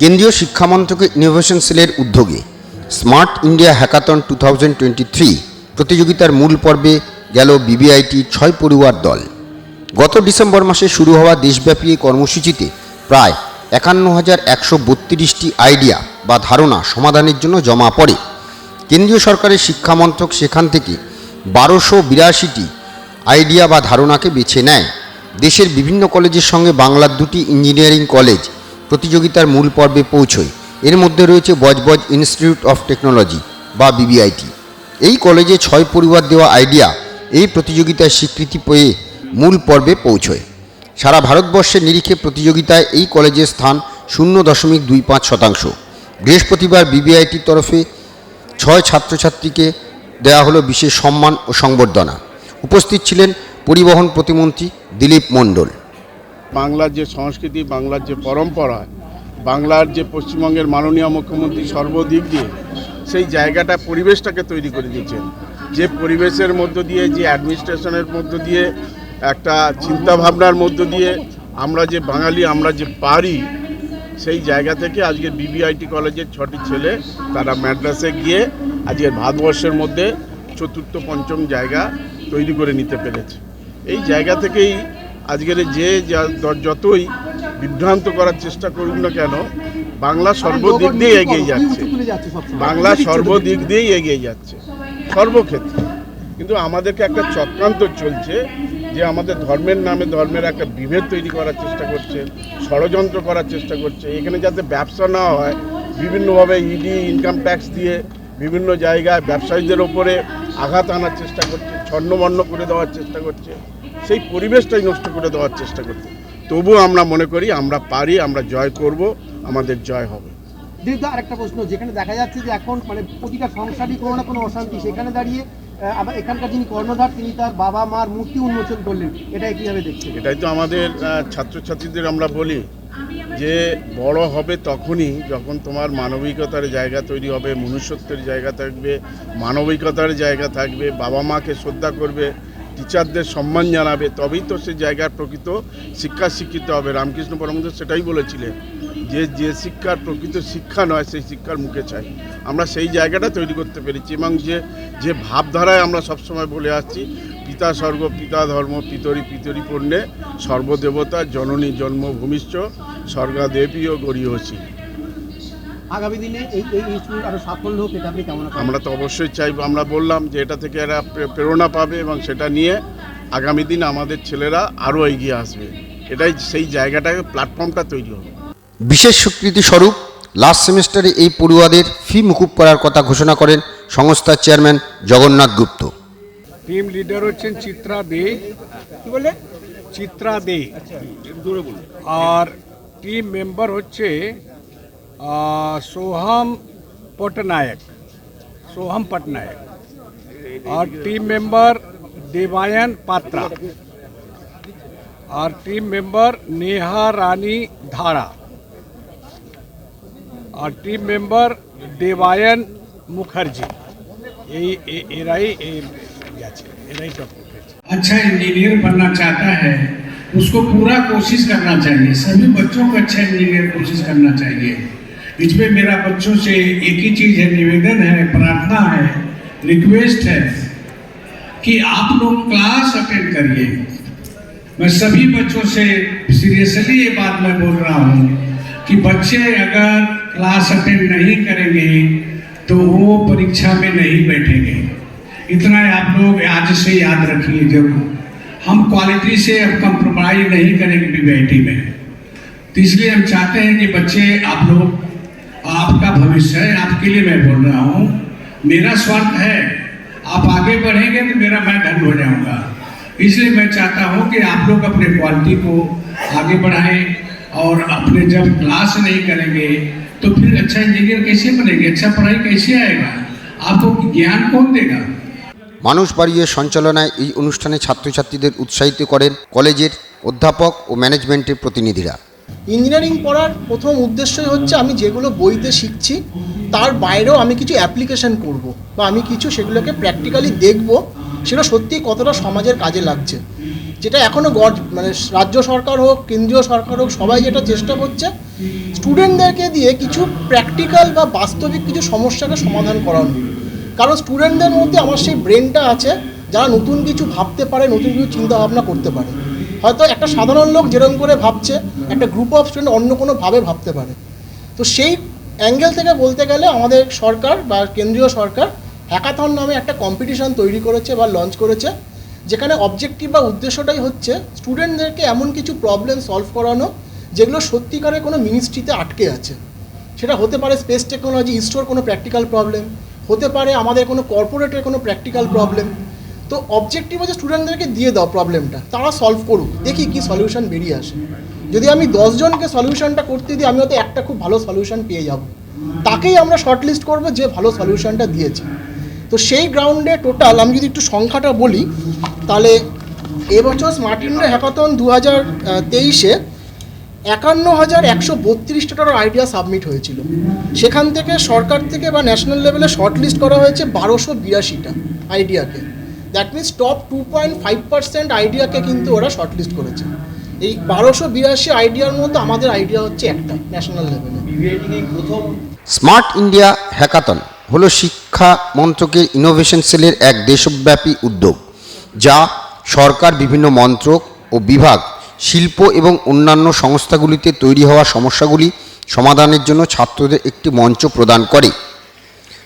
কেন্দ্রীয় শিক্ষামন্ত্রকের ইনোভেশন সেলের উদ্যোগে স্মার্ট ইন্ডিয়া হ্যাকাথন টু প্রতিযোগিতার মূল পর্বে গেল বিবিআইটি ছয় পড়ুয়ার দল। গত ডিসেম্বর মাসে শুরু হওয়া দেশব্যাপী এই কর্মসূচিতে প্রায় একান্ন হাজার একশো বত্রিশটি আইডিয়া বা ধারণা সমাধানের জন্য জমা পড়ে। কেন্দ্রীয় সরকারের শিক্ষামন্ত্রক সেখান থেকে বারোশো বিরাশিটি আইডিয়া বা ধারণাকে বেছে নেয়। দেশের বিভিন্ন কলেজের সঙ্গে বাংলার দুটি ইঞ্জিনিয়ারিং কলেজ প্রতিযোগিতার মূল পর্বে পৌঁছয় এর মধ্যে রয়েছে বজবজ ইনস্টিটিউট অফ টেকনোলজি বা বিবিআইটি। এই কলেজে ছয় পরিবার দেওয়া আইডিয়া এই প্রতিযোগিতায় স্বীকৃতি পেয়ে মূল পর্বে পৌঁছয়। সারা ভারতবর্ষের নিরিখে প্রতিযোগিতায় এই কলেজের স্থান শূন্য দশমিক দুই পাঁচ শতাংশ। বৃহস্পতিবার বিবিআইটির তরফে ছয় ছাত্রছাত্রীকে দেওয়া হলো বিশেষ সম্মান ও সংবর্ধনা। উপস্থিত ছিলেন পরিবহন প্রতিমন্ত্রী দিলীপ মণ্ডল। বাংলার যে সংস্কৃতি, বাংলার যে পরম্পরা, বাংলার যে পশ্চিমবঙ্গের মাননীয় মুখ্যমন্ত্রী সর্বদিক দিয়ে সেই জায়গাটা, পরিবেশটাকে তৈরি করে দিয়েছেন। যে পরিবেশের মধ্য দিয়ে, যে অ্যাডমিনিস্ট্রেশনের মধ্য দিয়ে, একটা চিন্তা ভাবনার মধ্য দিয়ে আমরা যে বাঙালি, আমরা যে পারি, সেই জায়গা থেকে আজকে বিবিআইটি কলেজের ছটি ছেলে তারা ম্যাড্রাসে গিয়ে আজকের ভারতবর্ষের মধ্যে চতুর্থ, পঞ্চম জায়গা তৈরি করে নিতে পেরেছে। এই জায়গা থেকেই আজকের যে যতই বিভ্রান্ত করার চেষ্টা করুক না কেন বাংলা সর্বদিক দিয়ে এগিয়ে যাচ্ছে। বাংলা সর্বদিক দিয়েই এগিয়ে যাচ্ছে। সর্বক্ষেত্রে। কিন্তু আমাদেরকে একটা চক্রান্ত চলছে যে আমাদের ধর্মের নামে ধর্মের একটা বিভেদ তৈরি করার চেষ্টা করছে ষড়যন্ত্র করার চেষ্টা করছে। এখানে যাতে ব্যবসা না হয় বিভিন্নভাবে ইডি ইনকাম ট্যাক্স দিয়ে বিভিন্ন জায়গায় ব্যবসায়ীদের ওপরে আঘাত আনার চেষ্টা করছে ছন্নমন্ন করে দেওয়ার চেষ্টা করছে। সেই পরিবেশটাই নষ্ট করে দেওয়ার চেষ্টা করছে তবু আমরা মনে করি আমরা পারি আমরা জয় করব আমাদের জয় হবে। দিদি আরেকটা প্রশ্ন যেখানে দেখা যাচ্ছে যে এখন মানে প্রতিটা সংসারই কোনো না কোনো অশান্তি সেখানে দাঁড়িয়ে আবার এখানকার যিনি কর্ণধার তিনি তার বাবা মার মূর্তি উন্মোচন করলেন। এটা কীভাবে দেখছেন? এটাই তো আমাদের ছাত্রছাত্রীদের আমরা বলি যে বড় হবে তখনই যখন তোমার মানবিকতার জায়গা তৈরি হবে মনুষ্যত্বের জায়গা থাকবে মানবিকতার জায়গা থাকবে বাবা মাকে শ্রদ্ধা করবে টিচারদের সম্মান জানাবে, তবেই তো সে জায়গার প্রকৃত শিক্ষা শিক্ষিত হবে। রামকৃষ্ণ পরমহংস সেটাই বলেছিলেন যে যে শিক্ষার প্রকৃত শিক্ষা নয়, সেই শিক্ষার মুখে চাই। আমরা সেই জায়গাটা তৈরি করতে পেরেছি এবং যে যে ভাবধারায় আমরা সবসময় বলে আসছি, পিতা স্বর্গ, পিতা ধর্ম, পিতরি পিতরি পণ্যে সর্বদেবতা, জননী জন্মভূমিষ্ঠ, স্বর্গাদেবী ও গরিয়সী। আগামী দিনে এই এই ইনস্টিটিউট আরও সাফল্য হোক এটা আপনি কেমন আমরা তো অবশ্যই চাইব আমরা বললাম যে এটা থেকে এরা প্রে- প্রেরণা পাবে এবং সেটা নিয়ে আগামী দিন আমাদের ছেলেরা আরও এগিয়ে আসবে। এটাই সেই জায়গাটাকে প্ল্যাটফর্মটা তৈরি হবে। বিশেষ স্বীকৃতি স্বরূপ লাস্ট সেমিস্টারে এই পড়ুয়াদের ফি মুকুব করার কথা ঘোষণা করেন সংস্থার chairman Jagannath Gupta. Team leader হচ্ছেন চিত্রা দে। কি বলে চিত্রা দে। আর টিম মেম্বার হচ্ছে सोहम पटनायक सोहम पटनायक। और टीम मेंबर देवायन पात्रा। और टीम मेंबर नेहा रानी धारा। और टीम मेंबर देवायन मुखर्जी। एराई अच्छा इंजीनियर बनना चाहता है, उसको पूरा कोशिश करना चाहिए। सभी बच्चों को अच्छा इंजीनियर कोशिश करना चाहिए। इसमें मेरा बच्चों से एक ही चीज़ है निवेदन है, प्रार्थना है रिक्वेस्ट है कि आप लोग क्लास अटेंड करिए। मैं सभी बच्चों से सीरियसली ये बात मैं बोल रहा हूँ कि बच्चे अगर क्लास अटेंड नहीं करेंगे तो वो परीक्षा में नहीं बैठेंगे। इतना आप लोग आज से याद रखिए ज़रूर। हम क्वालिटी से अब कंप्रोमाइज नहीं करेंगे बीबीआईटी में। तो इसलिए हम चाहते हैं कि बच्चे आप लोग आपका भविष्य है आपके लिए मैं बोल रहा हूँ मेरा स्वार्थ है आप आगे बढ़ेंगे तो मेरा मैं धन हो जाऊंगा इसलिए मैं चाहता हूँ कि आप लोग अपने क्वालिटी को आगे बढ़ाएं और अपने जब क्लास नहीं करेंगे तो फिर अच्छा इंजीनियर कैसे बनेंगे अच्छा पढ़ाई कैसे आएगा आपको ज्ञान कौन देगा মানুষ বাড়িয়ে সঞ্চালনায় এই অনুষ্ঠানে ছাত্রছাত্রীদের উৎসাহিত করেন কলেজের অধ্যাপক ও ম্যানেজমেন্টের প্রতিনিধিরা ইঞ্জিনিয়ারিং পড়ার প্রথম উদ্দেশ্যই হচ্ছে আমি যেগুলো বইতে শিখছি, তার বাইরেও আমি কিছু অ্যাপ্লিকেশন করব বা আমি কিছু সেগুলোকে প্র্যাকটিক্যালি দেখব, সেটা সত্যিই কতটা সমাজের কাজে লাগছে। যেটা এখনও গড মানে রাজ্য সরকার হোক, কেন্দ্রীয় সরকার হোক, সবাই যেটা চেষ্টা করছে স্টুডেন্টদেরকে দিয়ে কিছু প্র্যাকটিক্যাল বা বাস্তবিক কিছু সমস্যাকে সমাধান করানো। কারণ স্টুডেন্টদের মধ্যে আমার সেই ব্রেনটা আছে, যারা নতুন কিছু ভাবতে পারে, নতুন কিছু চিন্তাভাবনা করতে পারে। হয়তো একটা সাধারণ লোক যেরকম করে ভাবছে, একটা গ্রুপ অফ স্টুডেন্ট অন্য কোনো ভাবে ভাবতে পারে। তো সেই অ্যাঙ্গেল থেকে বলতে গেলে আমাদের সরকার বা কেন্দ্রীয় সরকার হ্যাকাথন নামে একটা কম্পিটিশন তৈরি করেছে বা লঞ্চ করেছে, যেখানে অবজেক্টিভ বা উদ্দেশ্যটাই হচ্ছে স্টুডেন্টদেরকে এমন কিছু প্রবলেম সলভ করানো, যেগুলো সত্যিকারে কোনো মিনিস্ট্রিতে আটকে আছে। সেটা হতে পারে স্পেস টেকনোলজি ইস্টোর কোনো প্র্যাকটিক্যাল প্রবলেম হতে পারে আমাদের কোনো কর্পোরেটের কোনো প্র্যাকটিক্যাল প্রবলেম তো অবজেক্টিভ হচ্ছে স্টুডেন্টদেরকে দিয়ে দাও প্রবলেমটা তারা সলভ করুক, দেখি কি সলিউশন বেরিয়ে আসে। যদি আমি দশজনকে সলিউশনটা করতে দিই, আমি হয়তো একটা খুব ভালো সলিউশন পেয়ে যাব। তাকেই আমরা শর্টলিস্ট করব যে ভালো সলিউশনটা দিয়েছে। তো সেই গ্রাউন্ডে টোটাল আমি যদি একটু সংখ্যাটা বলি, তাহলে এবছর স্মার্ট ইন্ডিয়া হ্যাকাথন দু হাজার তেইশে একান্ন হাজার একশো বত্রিশটার আইডিয়া সাবমিট হয়েছিল। সেখান থেকে সরকার থেকে বা ন্যাশনাল লেভেলে শর্টলিস্ট করা হয়েছে বারোশো বিরাশিটা আইডিয়াকে that means top two point five percent আইডিয়াকে কিন্তু ওরা শর্টলিস্ট করেছে। এই বারোশো বিরাশি আইডিয়ার মধ্যে আমাদের আইডিয়া হচ্ছে একটা ন্যাশনাল লেভেলে স্মার্ট ইন্ডিয়া হ্যাকাথন হলো শিক্ষা মন্ত্রকের ইনোভেশন সেলের এক দেশব্যাপী উদ্যোগ, যা সরকার বিভিন্ন মন্ত্রক ও বিভাগ, শিল্প এবং অন্যান্য সংস্থাগুলিতে তৈরি হওয়া সমস্যাগুলি সমাধানের জন্য ছাত্রদের একটি মঞ্চ প্রদান করে।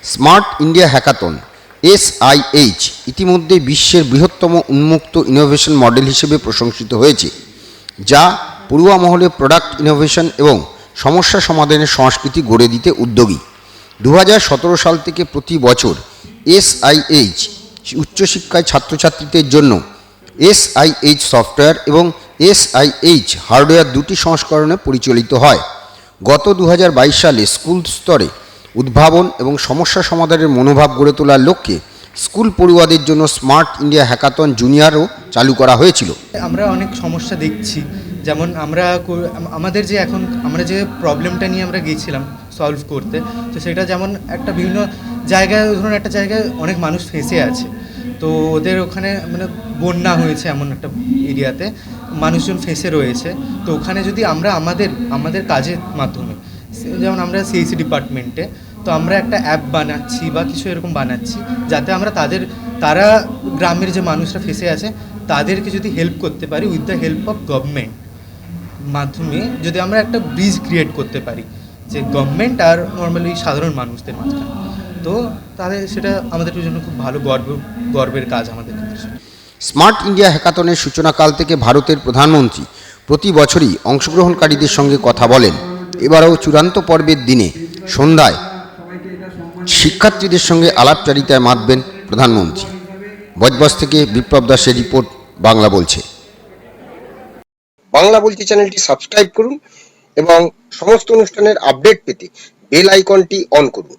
স্মার্ট ইন্ডিয়া হ্যাকাথন এসআইএইচ ইতিমধ্যে বিশ্বের বৃহত্তম উন্মুক্ত ইনোভেশন মডেল হিসেবে প্রশংসিত হয়েছে, যা পড়ুয়া মহলে প্রোডাক্ট ইনোভেশন এবং সমস্যা সমাধানের সংস্কৃতি গড়ে দিতে উদ্যোগী। দু হাজার সতেরো সাল থেকে প্রতি বছর এসআইএইচ উচ্চশিক্ষায় ছাত্রছাত্রীদের জন্য এসআইএইচ সফটওয়্যার এবং এসআইএইচ হার্ডওয়্যার দুটি সংস্করণে পরিচালিত হয়। গত দু হাজার বাইশ সালে স্কুল স্তরে উদ্ভাবন এবং সমস্যা সমাধানের মনোভাব গড়ে তোলার লক্ষ্যে স্কুল পড়ুয়াদের জন্য স্মার্ট ইন্ডিয়া হ্যাকাথন জুনিয়রও চালু করা হয়েছিল। আমরা অনেক সমস্যা দেখছি। যেমন আমরা আমাদের যে এখন, আমরা যে প্রবলেমটা নিয়ে আমরা গিয়েছিলাম সলভ করতে, তো সেটা যেমন একটা বিভিন্ন জায়গায়, ধরুন একটা জায়গায় অনেক মানুষ ফেঁসে আছে। তো ওদের ওখানে মানে বন্যা হয়েছে এমন একটা এরিয়াতে, মানুষজন ফেঁসে রয়েছে। তো ওখানে যদি আমরা আমাদের আমাদের কাজের মাধ্যমে যেমন আমরা সিএসি ডিপার্টমেন্টে তো আমরা একটা অ্যাপ বানাচ্ছি বা কিছু এরকম বানাচ্ছি, যাতে আমরা তাদের, তারা গ্রামের যে মানুষরা ফেসে আছে, তাদেরকে যদি হেল্প করতে পারি with the help of government মাধ্যমে, যদি আমরা একটা ব্রিজ ক্রিয়েট করতে পারি, যে গভর্নমেন্ট আর নর্মালি সাধারণ মানুষদের মাঝখানে। তো তাহলে সেটা আমাদের জন্য খুব ভালো গর্ব, গর্বের কাজ আমাদের স্মার্ট ইন্ডিয়া হ্যাকাথনের সূচনাকাল থেকে ভারতের প্রধানমন্ত্রী প্রতি বছরই অংশগ্রহণকারীদের সঙ্গে কথা বলেন। এবারও চূড়ান্ত পর্বের দিনে, সন্ধ্যায় শিক্ষার্থীদের সঙ্গে আলাপচারিতায় মাতবেন প্রধানমন্ত্রী। বজবাস থেকে বিপ্লব দাসের রিপোর্ট, বাংলা বলছে। বাংলা বলছে চ্যানেলটি সাবস্ক্রাইব করুন এবং সমস্ত অনুষ্ঠানের আপডেট পেতে বেল আইকনটি অন করুন।